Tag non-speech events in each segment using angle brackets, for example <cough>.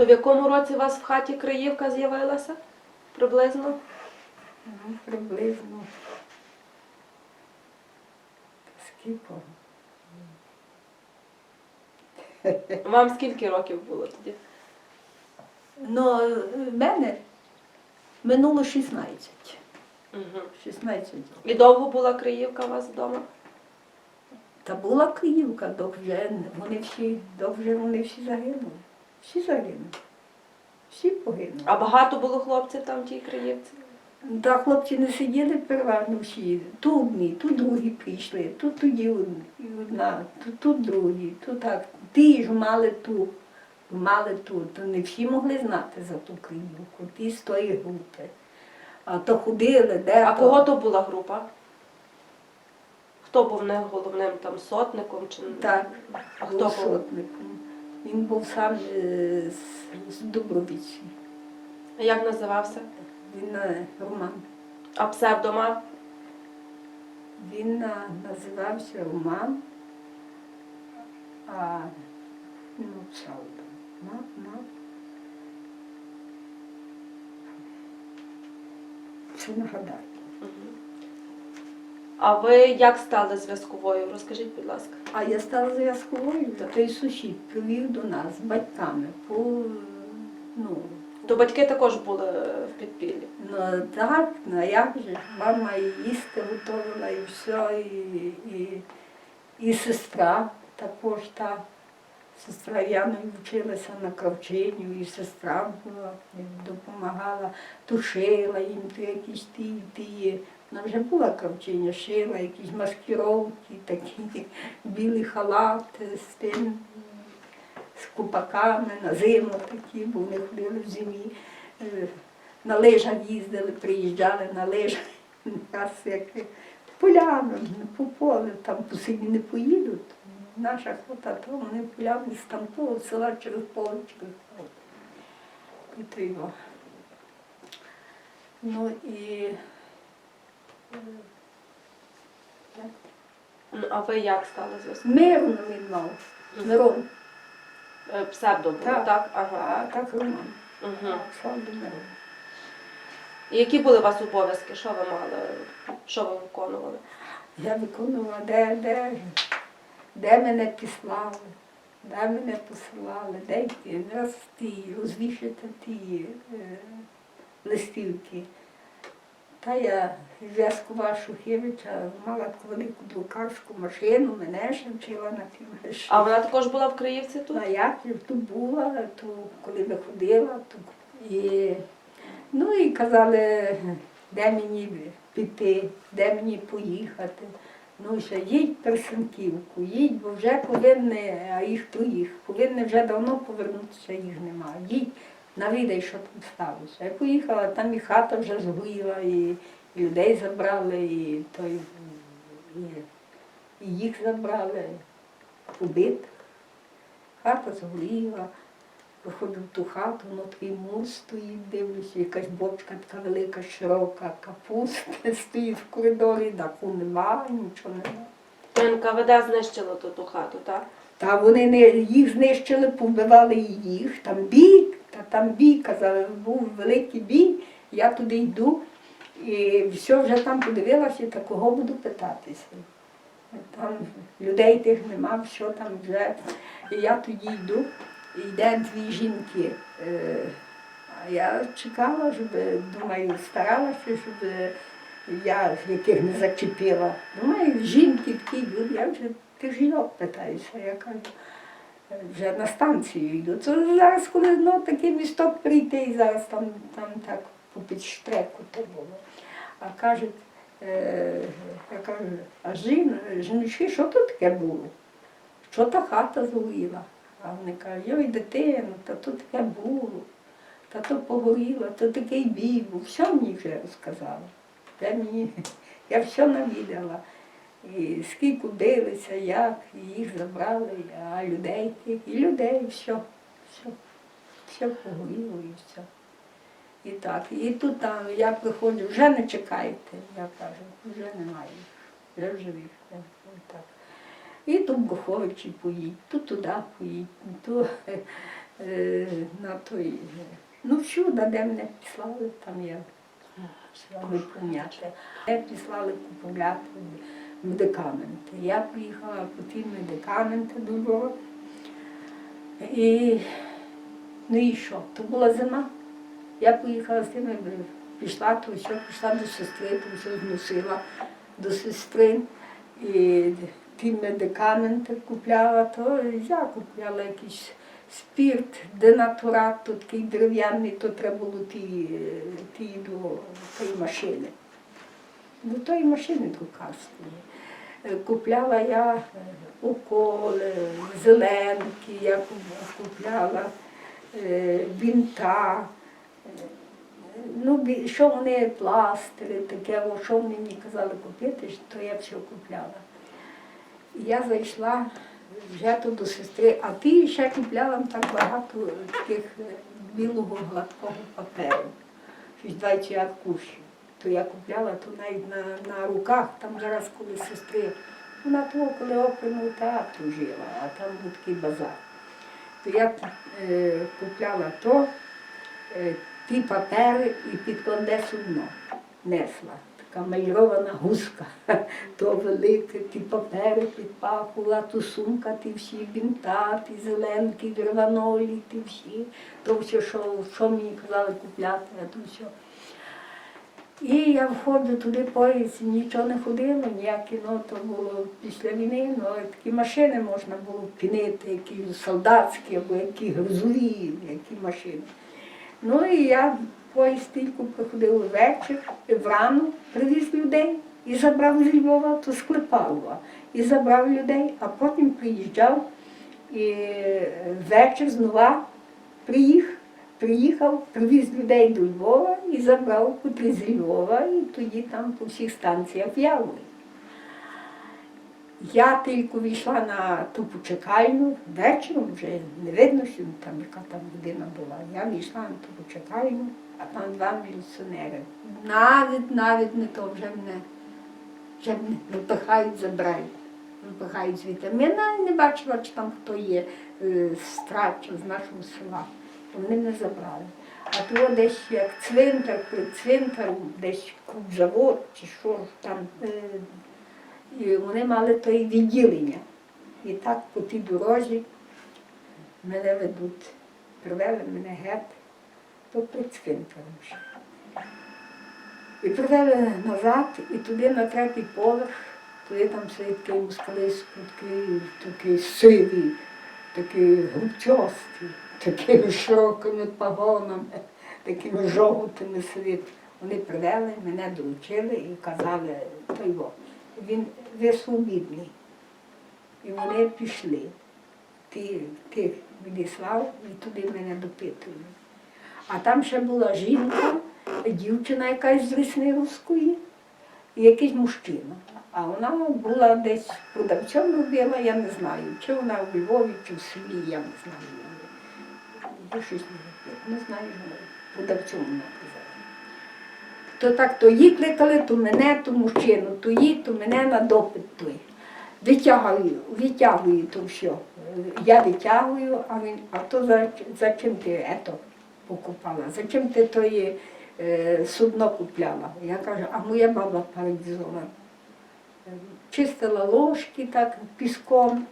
То в якому році у вас в хаті Криївка з'явилася? Приблизно? Ну, приблизно. Скільки? Вам скільки років було тоді? Ну, в мене минуло 16. Угу. 16 років. І довго була Криївка у вас вдома? Та була Київка, док вже вони всі, док вже вони всі загинули. Всі загинули. Всі погинули. А багато було хлопців там в тій Криївці? Та хлопці не сиділи переважно всі. Тут одні, тут другі прийшли, тут тоді одна, тут, тут другі, тут так. Ті ж мали ту, мали ту. То не всі могли знати за ту Київку, ті з тої групи. А то ходили, де А то. кого то була група? Хто був не головним там сотником чи Так, А хто був? сотником. Він був сам е, з, з Дубровичі. А як називався? Він е, Роман. А псевдо мав? Він е, називався Роман, а ну, псевдо. Мав, мав. Це нагадаю. А ви як стали зв'язковою? Розкажіть, будь ласка. А я стала зв'язковою, та той сусід привів до нас з батьками по ну, То батьки також були в підпіллі. Ну так, ну як же? Мама і їсти готувала, і все, і, і, і сестра також та. Сестра Яна вчилася на кравчиню, і сестра була, допомагала, тушила їм ті якісь ті, ті. Вона вже була кравчиня, шила якісь маскировки, такі білі халати з тим, з купаками на зиму такі, бо вони ходили в зимі. Е, На лижах їздили, приїжджали на лижах. <laughs> Нас як полями, по полю, там по селі не поїдуть. Наша хота, то вони полями з там того села через поле, через. Ну і. Ну, а ви як стали зв'язковою? мирно він мав. Мирон. Е, Псевдо було, Так. так? А Ага. так Роман. Угу. До Мирон. І які були у вас обов'язки? Що ви мали? Що ви виконували? Я виконувала, де, де, де мене післали, де мене посилали, де йти, раз ті, розвішати ті е, листівки. Та я зв'язкова Шухевича мала таку велику друкарську машину, мене ще вчила на тім А вона також була в Криївці тут? як я тут була, то коли виходила, то і, ну і казали, де мені піти, де мені поїхати. Ну ще їдь Персенківку, їдь, бо вже повинні, а їх то їх, повинні вже давно повернутися, їх немає. Їдь, навідай, що там сталося. Я поїхала, там і хата вже згоріла, і, і людей забрали, і, той, і, і їх забрали, убитих. Хата згоріла, виходжу в ту хату, ну такий мур стоїть, дивлюся, якась бочка така велика, широка, капуста <laughs> стоїть в коридорі, даху нема, нічого нема. То НКВД знищило ту, ту хату, так? Та вони не їх знищили, побивали і їх. Там бій, та там бій, казали, був великий бій, я туди йду. І все вже там подивилася, та кого буду питатися. Там людей тих нема, все там вже. І я тоді йду, йде дві жінки. Е, А я чекала, щоб, думаю, старалася, щоб я яких не зачепила. Думаю, жінки такі йдуть, я вже тих жінок питаюся. Я кажу, вже на станцію йду. Це зараз, коли ну, такий місток прийти, і зараз там, там так по підштреку то було. А кажуть, е, я кажу, а жін, жіночки, що тут таке було? Що та хата згоріла? А вони кажуть, йой, дитину, та тут таке було, та то погоріло, то такий бій був. Все мені вже розказали. Я, мені, я все навідала. І скільки билися, як, і їх забрали, а людей і людей, все, все, все погоріло і все. І так, і тут там, я приходжу, вже не чекайте, я кажу, вже немає вже живих. Так. І тут Буховичі поїдь, тут туди поїдь, то е, на той. е, Ну, всюди, де мене післали, там я виповняти. Мене післали купувати медикаменти. Я приїхала по ті медикаменти до Львова. І ну і що? То була зима. Я поїхала з тими, пішла, то все, пішла до сестри, то все зносила до сестри. І ті медикаменти купляла, то я купляла якийсь спірт, денатурат, то такий дерев'яний, то треба було ті, ті до тої машини. До тої машини друкарської. Е, Купляла я е, уколи, зеленки, я купляла е, бінта. Ну, що вони пластири, таке, що вони мені казали купити, то я все купляла. Я зайшла вже до сестри, а ти ще купляла так багато таких е, білого гладкого паперу, щось 20 аркушів. То я купляла то навіть на, на руках, там зараз коли сестри, вона того, коли оперного театру жила, а там був такий базар. То я е, купляла то, е, ті папери і підкладе судно несла. Така мальована гуска, <laughs> то велике, ті папери підпахувала, ту сумка, ті всі бінта, ті зеленки, дерванолі, ті всі, то все, що, що мені казали купляти, а то все. І я входжу туди поїзд, нічого не ходило, ніякі, ну то було після війни, ну такі машини можна було пінити, які солдатські або які грузові, які машини. Ну і я поїзд тільки приходив вечір, врано привіз людей і забрав з Львова, то з Клепалова, і забрав людей, а потім приїжджав і вечір знову приїхав, приїхав, привіз людей до Львова і забрав куди з Львова, і тоді там по всіх станціях в'явили. Я тільки війшла на ту почекальню, вечором вже не видно, що там яка там година була. Я війшла на ту почекальню, а там два міліціонери. Навіть, навіть не то вже мене, вже мене випихають, забирають. Випихають звідти. Мене не бачила, чи там хто є е, з нашого села. Вони не забрали. А то десь як цвинтар, перед цвинтаром, десь завод чи що там. І вони мали то і відділення. І так по тій дорозі мене ведуть, привели мене геть, то під цвинтаром. І привели назад, і туди на третій поверх, туди там сидить такий такий, такий сивий, такий губчастий, такими широкими пагонами, такими жовтими сидить. Вони привели, мене долучили і казали, то його, він ви свобідний. І вони пішли. Ти, ти відіслав і туди мене допитують. А там ще була жінка, дівчина якась з Леснировської і якийсь мужчина. А вона була десь продавцем робила, я не знаю, чи вона у Львові, чи в селі, я не знаю. Я щось не знаю, продавцем вона. То так, то її кликали, то мене, то мужчину, то її, то мене на допит той. Витягую, витягую то все. Я витягую, а він, а то за, за чим ти ето покупала? За чим ти тої е, судно купляла? Я кажу, а моя баба паралізована. Чистила ложки так піском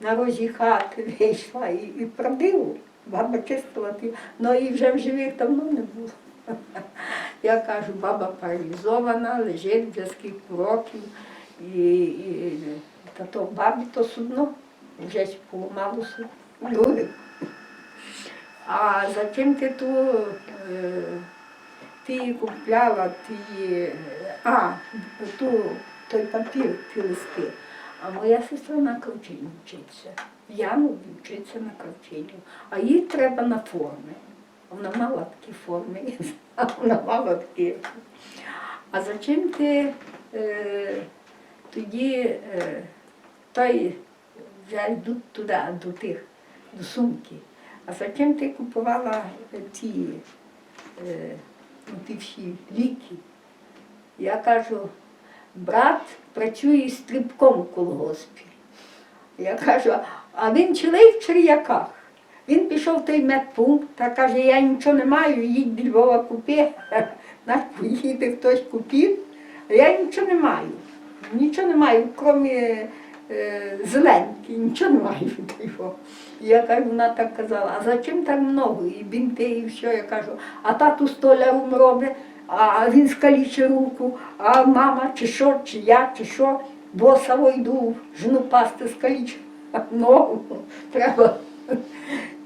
на розі хати <laughs> вийшла і, і правдиво. Баба чистила, ну і вже в живих давно не було. Я кажу, баба паралізована, лежить вже скільки років. І, і та то бабі то судно вже ж поламалося. Друге. А за ти ту е, ти купляла, ти а, ту, той папір, ті листи. А моя сестра на кравчині вчиться. Яну вчиться на кравчині. А їй треба на форми. Вона мала такі форми, <laughs> а вона мала такі. А за чим ти е, тоді е, той вже йдуть туди, до тих, до сумки. А за чим ти купувала ті, е, ті всі ліки? Я кажу, брат працює стрибком колгоспі. Я кажу, а він чоловік в черв'яках. Він пішов в той медпункт та каже, я нічого не маю, їдь до Львова купи. <laughs> Навіть поїде хтось купив, а я нічого не маю. Нічого не маю, крім е, зеленки, нічого не маю <laughs> до його. Я кажу, вона так казала, а зачем так много? І бінти, і все. Я кажу, а тату столяром робить, а він скалічить руку, а мама чи що, чи я, чи що, боса йду, жену пасти скалічу. <laughs> Ногу треба.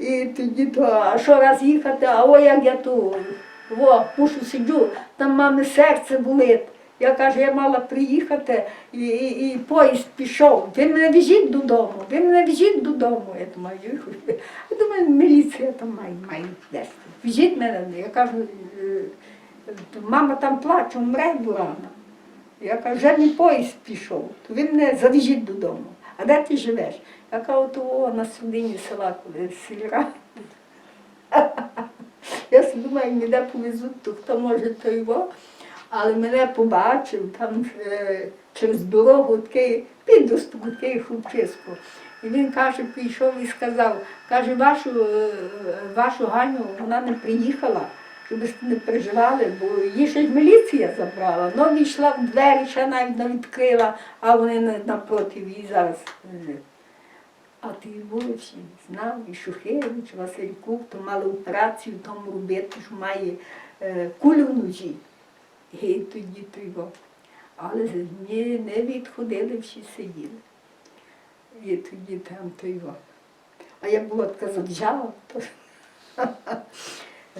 І тоді то, а що раз їхати, а ой, як я ту, во, мушу сиджу, там мами серце болить. Я кажу, я мала приїхати, і, і, і поїзд пішов. Ви мене везіть додому, ви мене везіть додому. Я думаю, «Ой, я думаю, міліція там має, має десь. Везіть мене. Я кажу, «Е, мама там плаче, умре бурана. Я кажу, вже не поїзд пішов, то ви мене завезіть додому. А де ти живеш? Я кажу, то о, на судині села, коли сільра. <laughs> Я собі думаю, ніде повезуть, то хто може, то його. Але мене побачив там е, через дорогу такий підросток, такий хлопчисько. І він каже, прийшов і сказав, каже, вашу, е, вашу Ганю вона не приїхала, щоб не переживали, бо її щось міліція забрала. Ну, війшла в двері, ще навіть не відкрила, а вони на- напроти її зараз. А ти вулиці знав, і Шухевич, Васильков, то мали операцію тому робити, що має е, кулю в нозі. І тоді то його. Але не, не відходили, всі сиділи. І тоді там то його. А я була така завжала, <laughs>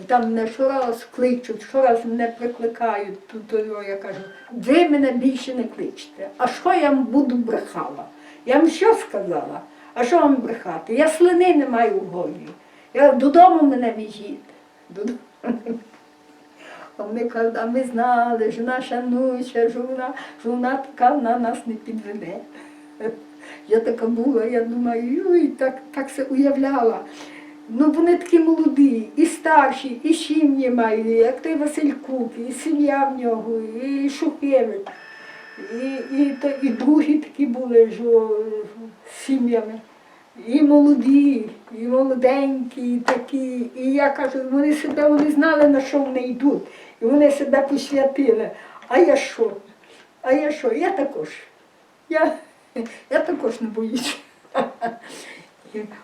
там мене щораз кличуть, щораз мене прикликають, то, я кажу, ви мене більше не кличте. А що я вам буду брехала? Я вам що сказала? А що вам брехати? Я слини не маю в горлі. Я додому мене. Додому. А вони кажуть, а ми знали, що наша нуча, що вона, що вона така вона нас не підведе. Я така була, я думаю, ой, так, так се уявляла. Ну вони такі молоді, і старші, і сім'ї мають, як той Василь Кук, і сім'я в нього, і Шухевич. І, і, то, і другі такі були що, з сім'ями. І молоді, і молоденькі, і такі. І я кажу, вони себе вони знали, на що вони йдуть. І вони себе посвятили. А я що? А я що? Я також. Я, я також не боюсь. <laughs>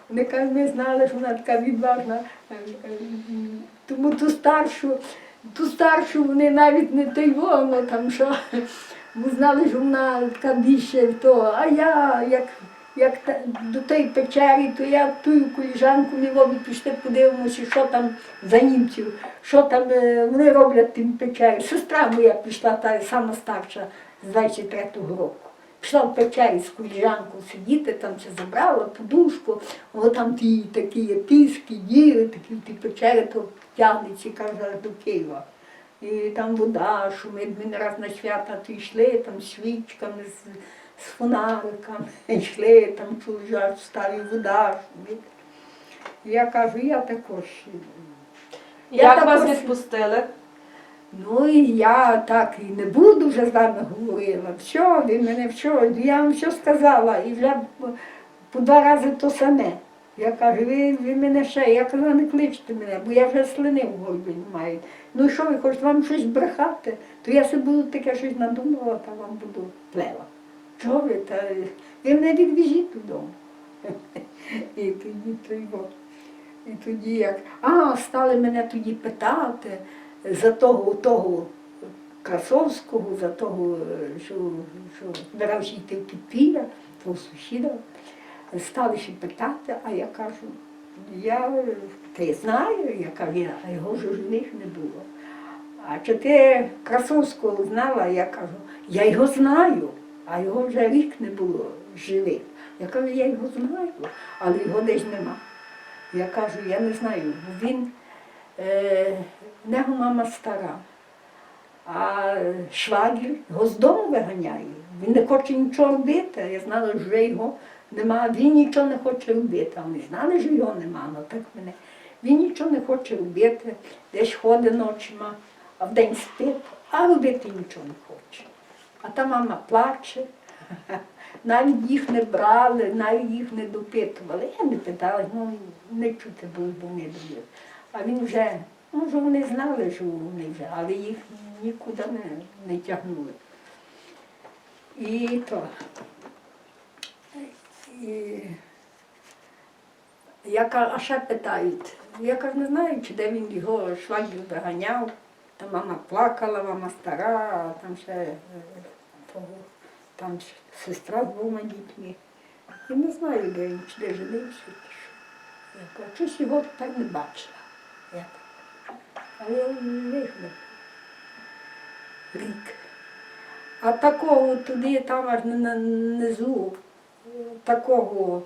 Вони кажуть, ми знали, що вона така відважна. Е, е, Тому ту старшу, ту старшу вони навіть не той воно там що. Ми знали, що вона така більше в то. А я, як, як та, до тої печері, то я тую коліжанку Львові пішли, подивимося, що там за німців, що там е, вони роблять тим печері. Сестра моя пішла, та сама старша з 23-го року. Пішла в печері з коліжанкою сидіти, там все забрала, подушку, о, там ті такі є піски, діри, такі ті печері, то тягнеться, каже, аж до Києва. І там вода шумить, ми не раз на свята то йшли там свічками, з, з фонариками, <laughs> йшли, там чужа старі вода шумить. Я кажу, я також. Я Як вас також- відпустили? Ну і я так і не буду вже з вами говорила. Все, ви мене все, я вам все сказала і вже по- два рази то саме. Я кажу, ви, ви мене ще, я казала, не кличте мене, бо я вже слини в голові не маю. Ну і що ви хочете вам щось брехати, то я собі буду таке щось надумала, та вам буду плела. Чого ви? Та, ви мене відвіжіть додому. <laughs> І тоді то. І тоді як. А, стали мене тоді питати за того, того Красовського, за того, що, що збирався йти в підпілля, того сусіда. Стали ще питати, а я кажу, я я знаю, я кажу, а його ж у них не було. А чи ти Красовського знала? Я кажу, я його знаю, а його вже рік не було живих. Я кажу, я його знаю, але його десь нема. Я кажу, я не знаю, бо він, е, в нього мама стара, а швагір його з дому виганяє. Він не хоче нічого робити. Я знала, що його нема. Він нічого не хоче робити. А ми знали, що його нема, ну так мене. Він нічого не хоче робити, десь ходить ночима, а вдень спить, а робити нічого не хоче. А та мама плаче. <laughs> навіть їх не брали, навіть їх не допитували. Я не питала, ну не чути було, бо не дивили. А він вже, ну вже вони знали, що вони вже, але їх нікуди не, не тягнули. І то. І, я кажу, а ще питають. Я кажу, не знаю, чи де він його швагів виганяв. Та мама плакала, мама стара, а там ще е, там ще сестра з двома дітьми. Я не знаю, де він, чи де женився, чи його тепер не бачила. Я так. А я вигнав. Рік. А такого туди, там аж на- на низу, е, такого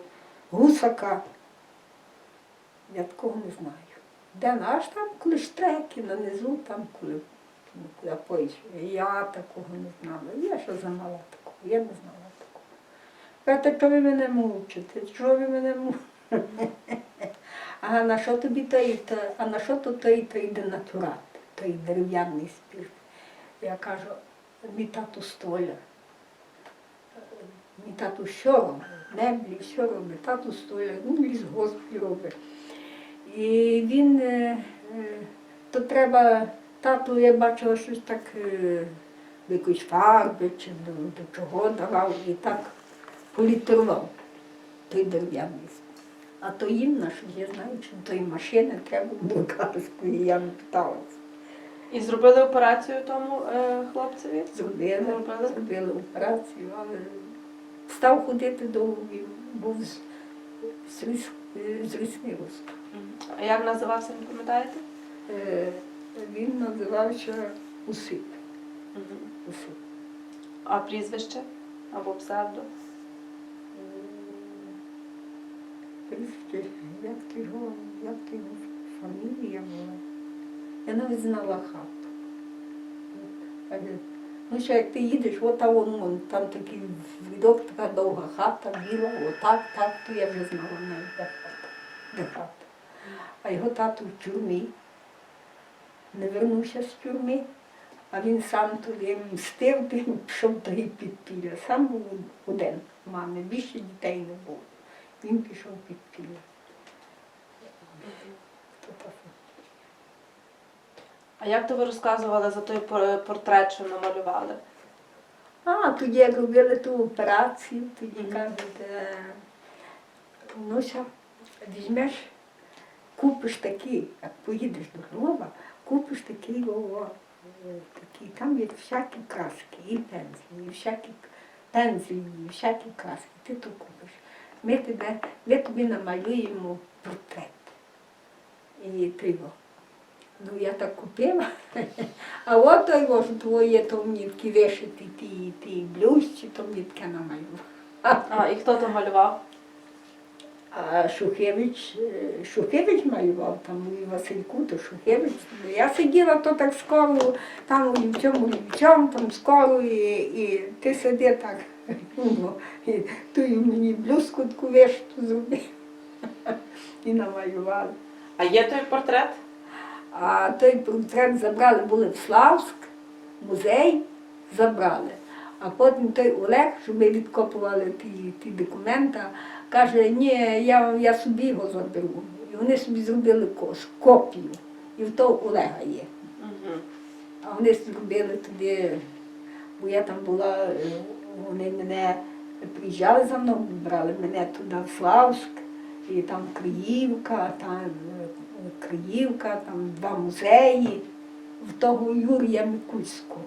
гусака, я такого не знаю. Де наш там, коли на низу, там, коли, ну. Я такого не знала. Я що знала такого, я не знала такого. Кажете, що ви мене мучите? Що ви мене мучите? А на що тобі той, то, а на що то той, той денатурат, той дерев'яний спірт? Я кажу, мій тату столяр. Мій тату що робить? Меблі, що робить? Тату столяр, ну лісгоспі робить. І він, е, е, то треба, тату, я бачила щось так, е, до якоїсь фарби чи до, до чого давав, і так політрував той дерев'яний. А то їм наш, я знаю, чи тої машини треба буркарської, я не питалася. І зробили операцію тому е, хлопцеві? Зробили, Зробили? зробили операцію, але став ходити довго, він був з, з, різ- з ріснивостю. А як називався, не пам'ятаєте? Е, Він називався Усип. Усип. А прізвище або псевдо? Прізвище, як ти його, як ти його фамілія була. Я навіть знала хату. Каже, Ну, що як ти їдеш, от там, вон, вон, там такий відок, така довга хата, біла, отак, так, то я вже знала навіть де хата. Де хата. А його тато в тюрмі, не вернувся з тюрми, а він сам туди мстив, <laughs> пішов туди підпілля. Сам був один мами, більше дітей не було. Він пішов підпілля. Хто А як то ви розказували за той портрет, що намалювали? А, тоді як робили ту операцію, тоді кажуть, е, ну візьмеш, купиш такий, як поїдеш до Львова, купиш такий, о, е, такий, там є всякі краски, і пензлі, і всякі пензлі, і всякі краски, ти то купиш. Ми, тебе, ми тобі намалюємо портрет. І його. Ну, я так купила. <laughs> А от той ось твоє то мені вишити ті, ті блюзці, то мені намалював. А, і хто то малював? А Шухевич, е, Шухевич малював там і Васильку, то Шухевич. Я сиділа то так скоро, там у цьому лівцям, там скоро, і, і ти сиди так. Ну, і ту мені блюзку таку вишиту зробив. І намалювали. А є той портрет? А той портрет забрали, були в Славськ, музей забрали. А потім той Олег, що ми відкопували ті, ті документи, каже, ні, я, я собі його заберу. І вони собі зробили копію. І в того Олега є. Угу. А вони зробили туди, бо я там була, е, вони мене приїжджали за мною, брали мене туди в Славськ, і там Криївка, там е, Криївка, там два музеї, в того Юрія Микульського.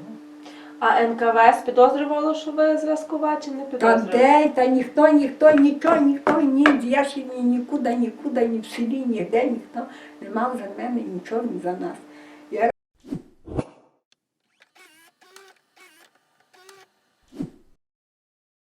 А НКВС підозрювало, що ви зв'язкова чи не Та де, та ніхто, ніхто, нічого, ніхто, ні, я ще ні, нікуди, нікуди, ні в селі, ніде ніхто не мав за мене нічого, ні за нас.